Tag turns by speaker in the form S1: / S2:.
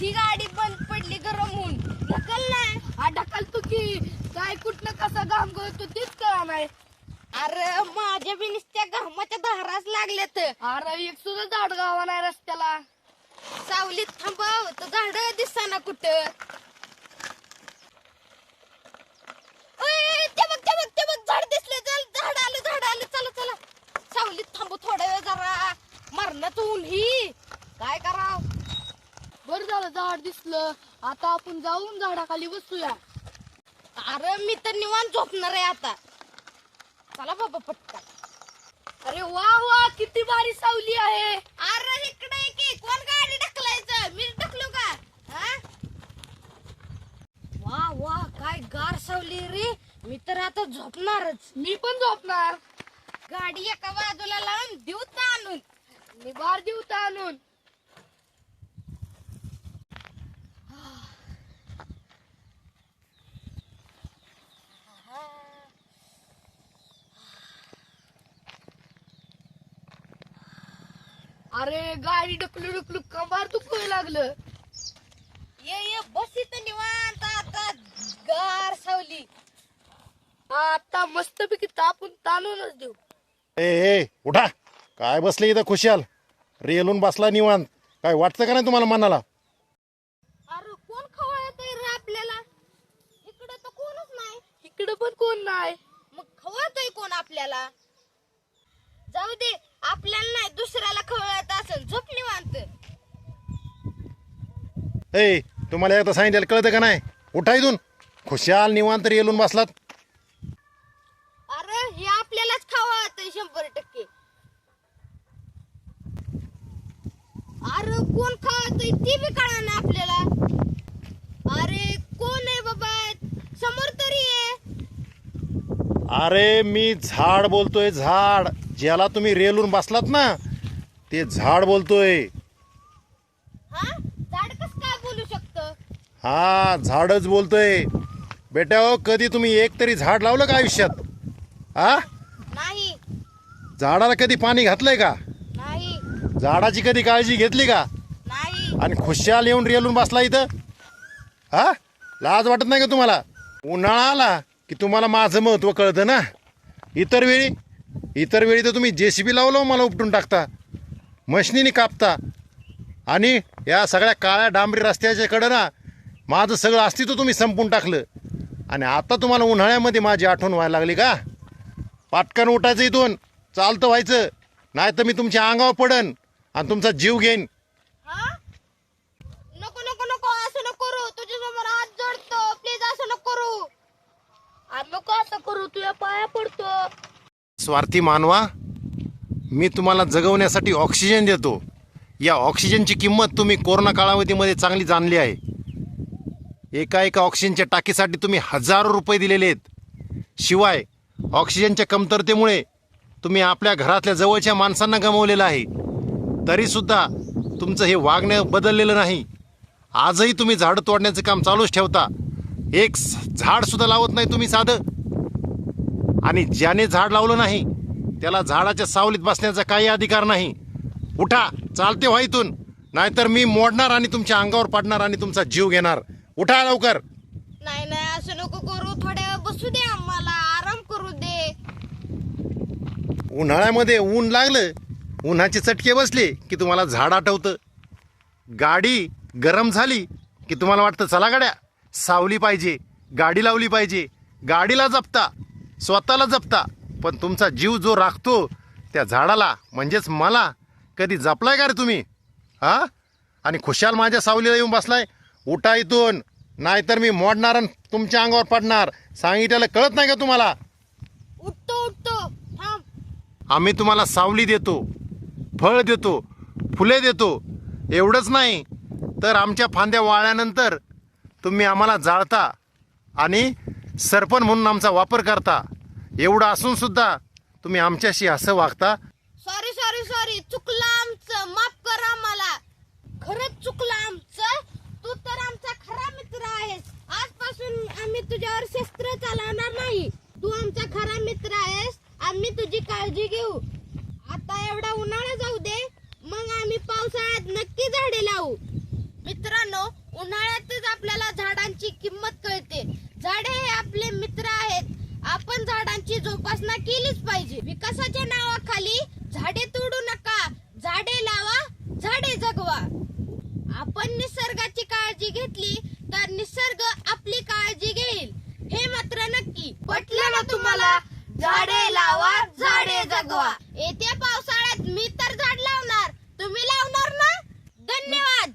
S1: ती गाडी बंद पडली गरम होऊन. ढकल नाही
S2: हा ढकलतो की. काय कुठलं कसा घाम गळतो तेच कळा नाही.
S1: अरे माझ्या बी नुसत्या घामाच्या धाराच लागल्यात.
S2: अरे एक सुद्धा झाड गावा नाही रस्त्याला.
S1: सावलीत थांबव तर झाड दिसना कुठं ओय, ते बघ ते बघ ते बघ झाड दिसलं चल झाड आलं झाड आलं चला चला सावलीत थांबू थोडा वेळ जरा मरणात ऊन ही काय कराव
S2: झालं झाड दिसलं. आता आपण जाऊन झाडाखाली बसूया.
S1: अरे मी तर निवांत झोपणार आहे आता. चला बाबा पटकन.
S2: अरे वा वा किती भारी सावली आहे.
S1: अरे इकडे ये की कोण गाडी ढकलायचं? मी ढकलू का? हा? वा वा काय गार सावली रे. मी तर आता झोपणारच.
S2: मी पण झोपणार.
S1: गाडी एका बाजूला लावून देऊ तर आणून.
S2: मी बार देऊ आणून. अरे गाडी ढकलू ढकलू कमार दुखायला लागलं?
S1: ये ये बस इथं निवांत. आता गार सावली.
S2: आता मस्तपैकी तापून ताणूनच देऊ.
S3: ए ए उठा. काय बसले इथं खुशाल? रेलून बसला निवांत. काय वाटतं का नाही तुम्हाला मनाला?
S1: अरे कोण खवळत रे आपल्याला? इकडे तर कोणच नाही.
S2: इकडे पण कोण नाही.
S1: मग खवळतोय कोण आपल्याला? जाऊ दे आपल्याला नाही दुसऱ्याला खवळत असेल. झोप निवांत.
S3: ए तुम्हाला एकदा सांगितलं कळतं का नाही? उठा इथून. खुशाल निवांत रेलून बसलात.
S1: अरे हे आपल्यालाच खवळत शंभर टक्के. अरे कोण खवळतोय ते बी कळा ना आपल्याला. अरे कोण आहे बाबा? समोर तरी आहे
S3: अरे मी झाड बोलतोय झाड. ज्याला तुम्ही रेलून बसलात ना ते झाड बोलतोय.
S1: हा?
S3: हा झाडच बोलतोय. बेटा हो कधी तुम्ही एक तरी झाड लावलं का आयुष्यात? हा?
S1: नाही.
S3: झाडाला कधी पाणी घातलंय का?
S1: नाही.
S3: झाडाची कधी काळजी घेतली का?
S1: नाही.
S3: आणि खुशाल येऊन रेलून बसला इथं? हा? लाज वाटत नाही का तुम्हाला? उन्हाळा आला की तुम्हाला माझं महत्त्व कळतं ना? इतर वेळी इतर वेळी तर तुम्ही जे सी बी लावलं मला उपटून टाकता. मशनीने कापता. आणि या सगळ्या काळ्या डांबरी रस्त्याच्याकडं ना माझं सगळं अस्तित्व तुम्ही संपून टाकलं. आणि आता तुम्हाला उन्हाळ्यामध्ये माझी आठवण व्हायला लागली का? पाटकन उठायचं इथून. चालतं व्हायचं. नाही तर मी तुमच्या अंगावर पडन आणि तुमचा जीव घेईन.
S1: नको नको नको असं नको करू. तुझ्या समोर हात जोडतो. प्लीज असं नको करू.
S2: नको असं करू. तुझ्या पाया पडतो.
S3: स्वार्थी मानवा मी तुम्हाला जगवण्यासाठी ऑक्सिजन देतो. या ऑक्सिजनची किंमत तुम्ही कोरोना कालावधीमध्ये चांगली जाणली आहे. एका एका ऑक्सिजनच्या टाकीसाठी तुम्ही हजारो रुपये दिलेले आहेत. शिवाय ऑक्सिजनच्या कमतरतेमुळे तुम्ही आपल्या घरातल्या जवळच्या माणसांना गमावलेलं आहे. तरीसुद्धा तुमचं हे वागणं बदललेलं नाही. आजही तुम्ही झाडं तोडण्याचं काम चालूच ठेवता. एक झाडसुद्धा लावत नाही तुम्ही साधं. आणि ज्याने झाड लावलं नाही त्याला झाडाच्या सावलीत बसण्याचा काही अधिकार नाही. उठा चालते व्हा इथून. नाहीतर मी मोडणार आणि तुमच्या अंगावर पाडणार आणि तुमचा जीव घेणार. उठा लवकर.
S1: नाही नाही असं नको करू. थोड्या वेळ बसू दे आम्हाला. आराम करू दे.
S3: उन्हाळ्यामध्ये ऊन लागलं उन्हाचे चटके बसले की तुम्हाला झाड आठवतं. गाडी गरम झाली की तुम्हाला वाटतं चला गाड्या सावली पाहिजे गाडी लावली पाहिजे गाडीला जपता. स्वतःला जपता पण तुमचा जीव जो राखतो त्या झाडाला म्हणजेच मला कधी जपलाय का रे तुम्ही? हा? आणि खुशाल माझ्या सावलीला येऊन बसलाय उठा इथून नाहीतर मी मोडणार आणि तुमच्या अंगावर पडणार. सांगितलेलं कळत नाही का तुम्हाला?
S1: उठतो उठतो
S3: आम्ही तुम्हाला सावली देतो फळ देतो फुले देतो. एवढंच नाही तर आमच्या फांद्या वाळल्यानंतर तुम्ही आम्हाला जाळता आणि सरपण म्हणून आमचा वापर करता. एवढं असून सुद्धा तुम्ही आमच्याशी असं वागता.
S1: सॉरी सॉरी सॉरी चुकलं आमचं. माफ कर आम्हाला खरंच चुकलं आमचं. तू तर आमचा खरा मित्र आहेस. आजपासून आम्ही तुझ्यावर शस्त्र चालवणार नाही. तू आमचा खरा मित्र आहेस. आम्ही तुझी काळजी घेऊ. आता एवढा उन्हाळा जाऊ दे. मग आम्ही पावसाळ्यात नक्की झाडे लावू. मित्रांनो उन्हाळ्यातच आपल्याला केलीच पाहिजे. विकासाच्या नावाखाली झाडे तोडू नका. झाडे लावा झाडे जगवा. आपण निसर्गाची काळजी घेतली तर निसर्ग आपली काळजी घेईल. हे मात्र नक्की. पटलं ना तुम्हाला? झाडे लावा झाडे जगवा. येत्या पावसाळ्यात मी तर झाड लावणार. तुम्ही लावणार ना? धन्यवाद.